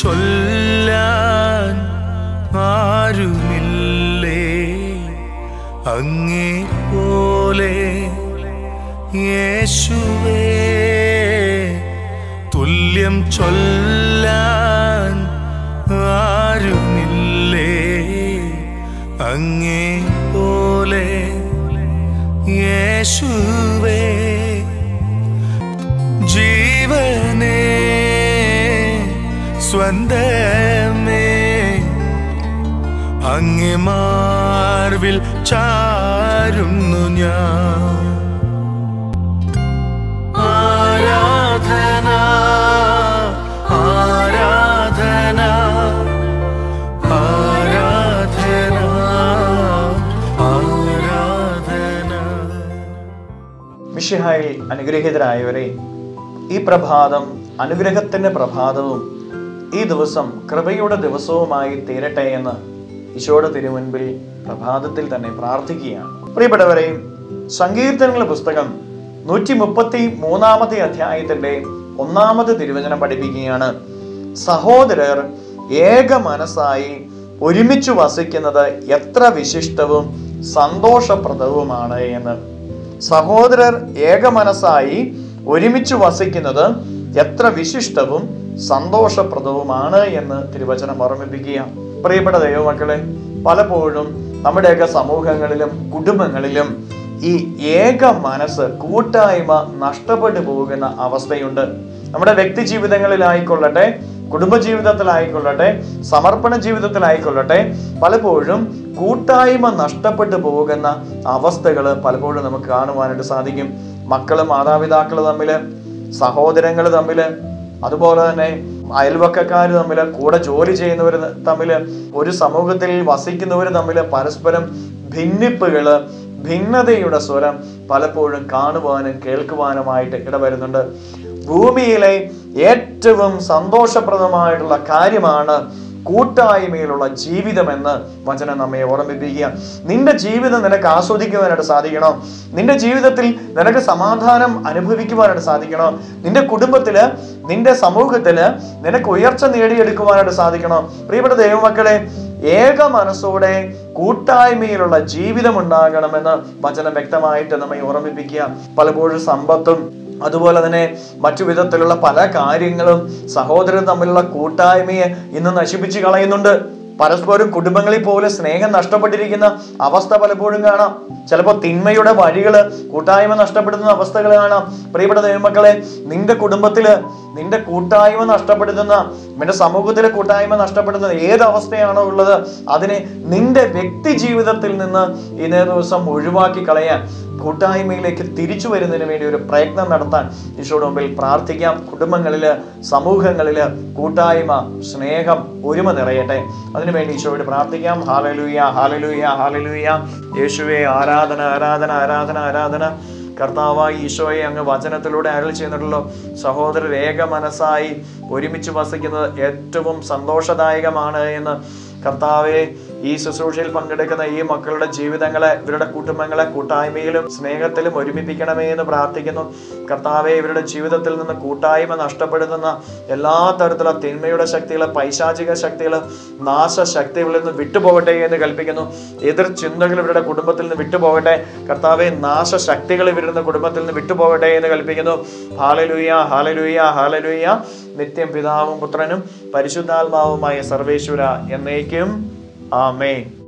ചൊല്ലാൻ ആരുമില്ലേ? അങ്ങേ പോലെ യേശുവേ തുല്യം ചൊല്ലാൻ ആരുമില്ലേ? അങ്ങേ പോലെ യേശുവേ സ്വന്തമേ അങ്ങേ മാർവിൽ ചാരുന്നു ഞാൻ. ആരാധന ആരാധന ആരാധന ആരാധന. മിഷിഹായിൽ അനുഗ്രഹീതരായവരെ ഈ പ്രഭാതം അനുഗ്രഹത്തിന്റെ പ്രഭാതവും ഈ ദിവസം കൃപയുടെ ദിവസവുമായി തീരട്ടെ എന്ന് ഈശോയുടെ തിരുമുൻപിൽ പ്രഭാതത്തിൽ തന്നെ പ്രാർത്ഥിക്കുകയാണ്. പ്രിയപ്പെട്ടവരെ സങ്കീർത്തനങ്ങളുടെ പുസ്തകം നൂറ്റി മുപ്പത്തി മൂന്നാമത്തെ അധ്യായത്തിന്റെ ഒന്നാമത് തിരുവചനം പഠിപ്പിക്കുകയാണ്. സഹോദരർ ഏക മനസ്സായി ഒരുമിച്ച് വസിക്കുന്നത് എത്ര വിശിഷ്ടവും സന്തോഷപ്രദവുമാണ് എന്ന്. സഹോദരർ ഏക മനസ്സായി ഒരുമിച്ച് വസിക്കുന്നത് എത്ര വിശിഷ്ടവും സന്തോഷപ്രദവുമാണ് എന്ന് തിരുവചനം ഓർമ്മിപ്പിക്കുക പ്രിയപ്പെട്ട ദൈവമക്കളെ പലപ്പോഴും നമ്മുടെയൊക്കെ സമൂഹങ്ങളിലും കുടുംബങ്ങളിലും ഈ ഏക മനസ്സ് കൂട്ടായ്മ നഷ്ടപ്പെട്ടു പോകുന്ന അവസ്ഥയുണ്ട്. നമ്മുടെ വ്യക്തി ജീവിതങ്ങളിലായിക്കൊള്ളട്ടെ കുടുംബജീവിതത്തിലായിക്കൊള്ളട്ടെ സമർപ്പണ ജീവിതത്തിലായിക്കൊള്ളട്ടെ പലപ്പോഴും കൂട്ടായ്മ നഷ്ടപ്പെട്ടു പോകുന്ന അവസ്ഥകൾ പലപ്പോഴും നമുക്ക് കാണുവാനായിട്ട് സാധിക്കും. മക്കളും മാതാപിതാക്കൾ തമ്മിൽ സഹോദരങ്ങൾ തമ്മിൽ അതുപോലെ തന്നെ അയൽവക്കക്കാർ തമ്മിൽ കൂടെ ജോലി ചെയ്യുന്നവർ തമ്മിൽ ഒരു സമൂഹത്തിൽ വസിക്കുന്നവർ തമ്മിൽ പരസ്പരം ഭിന്നിപ്പുകൾ ഭിന്നതയുടെ സ്വരം പലപ്പോഴും കാണുവാനും കേൾക്കുവാനുമായിട്ട് ഇടവരുന്നുണ്ട്. ഭൂമിയിലെ ഏറ്റവും സന്തോഷപ്രദമായിട്ടുള്ള കാര്യമാണ് കൂട്ടായ്മയിലുള്ള ജീവിതമെന്ന് വചനം നമ്മെ ഓർമ്മിപ്പിക്കുക. നിന്റെ ജീവിതം നിനക്ക് ആസ്വദിക്കുവാനായിട്ട് സാധിക്കണം? നിന്റെ ജീവിതത്തിൽ നിനക്ക് സമാധാനം അനുഭവിക്കുവാനായിട്ട് സാധിക്കണം? നിന്റെ കുടുംബത്തിൽ നിന്റെ സമൂഹത്തിൽ നിനക്ക് ഉയർച്ച നേടിയെടുക്കുവാനായിട്ട് സാധിക്കണം? പ്രിയപ്പെട്ട ദൈവമക്കളെ ഏക മനസ്സോടെ കൂട്ടായ്മയിലുള്ള ജീവിതം ഉണ്ടാകണമെന്ന് വചനം വ്യക്തമായിട്ട് നമ്മെ ഓർമ്മിപ്പിക്കുക. പലപ്പോഴും സമ്പത്തും അതുപോലെ തന്നെ മറ്റു വിധത്തിലുള്ള പല കാര്യങ്ങളും സഹോദരൻ തമ്മിലുള്ള കൂട്ടായ്മയെ ഇന്ന് നശിപ്പിച്ചു കളയുന്നുണ്ട്. പരസ്പരം കുടുംബങ്ങളിൽ പോലെ സ്നേഹം നഷ്ടപ്പെട്ടിരിക്കുന്ന അവസ്ഥ പലപ്പോഴും കാണാം. ചിലപ്പോൾ തിന്മയുടെ വഴികൾ കൂട്ടായ്മ നഷ്ടപ്പെടുന്ന അവസ്ഥകൾ കാണാം. പ്രിയപ്പെട്ട ദൈവമക്കളെ നിന്റെ കുടുംബത്തിൽ നിന്റെ കൂട്ടായ്മ നഷ്ടപ്പെടുത്തുന്ന നിന്റെ സമൂഹത്തിലെ കൂട്ടായ്മ നഷ്ടപ്പെടുന്ന ഏതവസ്ഥയാണോ ഉള്ളത് അതിനെ നിന്റെ വ്യക്തി ജീവിതത്തിൽ നിന്ന് ഇന്നേ ദിവസം ഒഴിവാക്കി കളയാൻ കൂട്ടായ്മയിലേക്ക് തിരിച്ചു വരുന്നതിന് വേണ്ടി ഒരു പ്രയത്നം നടത്താൻ ഈശോയുടെ മുമ്പിൽ പ്രാർത്ഥിക്കാം. കുടുംബങ്ങളിൽ സമൂഹങ്ങളിൽ കൂട്ടായ്മ സ്നേഹം ഒരുമ നിറയട്ടെ. അതിനുവേണ്ടി ഈശോയോട് പ്രാർത്ഥിക്കാം. ഹാലലൂയ ഹാലലൂയ ഹാലലൂയ. യേശുവെ ആരാധന ആരാധന ആരാധന ആരാധന. കർത്താവായി ഈശോയെ അങ്ങ് വചനത്തിലൂടെ അരൾ ചെയ്യുന്നുണ്ടല്ലോ. സഹോദരർ ഏക മനസ്സായി ഒരുമിച്ച് വസിക്കുന്നത് ഏറ്റവും സന്തോഷദായകമാണ് എന്ന് കർത്താവെ ഈ ശുശ്രൂഷയിൽ പങ്കെടുക്കുന്ന ഈ മക്കളുടെ ജീവിതങ്ങളെ ഇവരുടെ കുടുംബങ്ങളെ കൂട്ടായ്മയിലും സ്നേഹത്തിലും ഒരുമിപ്പിക്കണമേ എന്ന് പ്രാർത്ഥിക്കുന്നു. കർത്താവെ ഇവരുടെ ജീവിതത്തിൽ നിന്ന് കൂട്ടായ്മ നഷ്ടപ്പെടുത്തുന്ന എല്ലാ തരത്തിലുള്ള തിന്മയുടെ ശക്തികൾ പൈശാചിക ശക്തികൾ നാശശക്തികളിൽ നിന്ന് വിട്ടുപോകട്ടെ എന്ന് കൽപ്പിക്കുന്നു. എതിർ ചിന്തകൾ ഇവരുടെ കുടുംബത്തിൽ നിന്ന് വിട്ടുപോകട്ടെ. കർത്താവെ നാശശക്തികൾ ഇവരുടെ കുടുംബത്തിൽ നിന്ന് വിട്ടുപോകട്ടെ എന്ന് കൽപ്പിക്കുന്നു. ഹാലലുയ ഹാലലുയ ഹാലലുയ. നിത്യം പിതാവും പുത്രനും പരിശുദ്ധാത്മാവുമായ സർവേശ്വര എന്നേക്കും Amen.